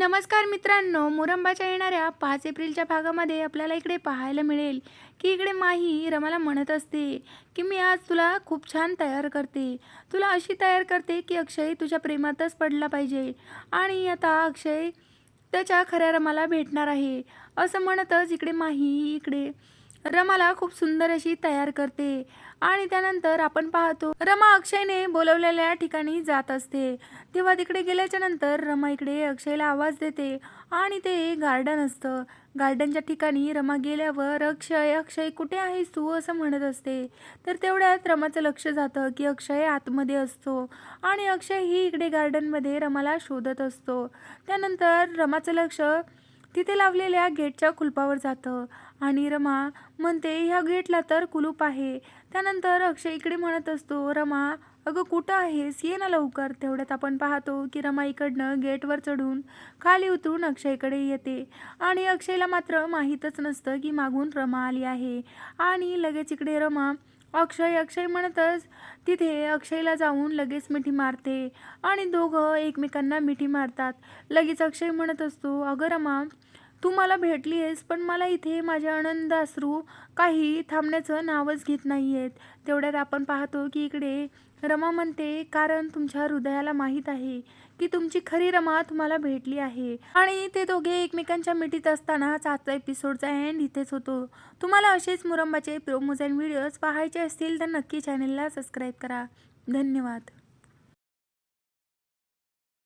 नमस्कार मित्रांनो मुरंबाच्या येणाऱ्या पाच एप्रिलच्या भागामध्ये आपल्याला इकडे पाहायला मिळेल की इकडे माही रमाला म्हणत असते की मी आज तुला खूप छान तयार करते. तुला अशी तयार करते की अक्षय तुझ्या प्रेमातच पडला पाहिजे आणि आता अक्षय त्याच्या खऱ्या रमाला भेटणार आहे. असं म्हणतच इकडे माही इकडे रमाला खूप सुंदर अशी तयार करते. आणि त्यानंतर आपण पाहतो रमा अक्षयने बोलवलेल्या ठिकाणी जात असते. तेव्हा तिकडे गेल्याच्यानंतर रमा इकडे अक्षयला आवाज देते आणि ते गार्डन असतं. गार्डनच्या ठिकाणी रमा गेल्यावर अक्षय अक्षय कुठे आहेस तू? असं म्हणत असते. तर तेवढ्यात रमाचं लक्ष जातं की अक्षय आतमध्ये असतो आणि अक्षय ही इकडे गार्डनमध्ये रमाला शोधत असतो. त्यानंतर रमाचं लक्ष तिथे लावलेल्या गेटच्या कुलपावर जातं. आणि रमा म्हणते ह्या गेटला तर कुलूप आहे. त्यानंतर अक्षय इकडे म्हणत असतो रमा अगं कुठं आहेस? ये ना लवकर. तेवढ्यात आपण पाहतो की रमा इकडनं गेटवर चढून खाली उतरून अक्षयकडे येते. आणि अक्षयला मात्र माहीतच नसतं की मागून रमा आली आहे. आणि लगेच इकडे रमा अक्षय अक्षय म्हणतच तिथे अक्षयला जाऊन लगेच मिठी मारते आणि दोघं एकमेकांना मिठी मारतात. लगेच अक्षय म्हणत असतो अगं रमा तू मला भेटली आहेस पण मला इथे माझे आनंद अश्रू काही थांबण्याचं नावच घेत नाही आहेत तेवढ्यात आपण पाहतो की इकडे रमा म्हणते कारण तुमच्या हृदयाला माहीत आहे की तुमची खरी रमा तुम्हाला भेटली आहे. आणि ते दोघे एकमेकांच्या मिठीत असतानाच आजचा एपिसोडचा एंड इथेच होतो. तुम्हाला असेच मुरंबाचे प्रोमोज अँड व्हिडिओज पाहायचे असतील तर नक्की चॅनलला सबस्क्राईब करा. धन्यवाद.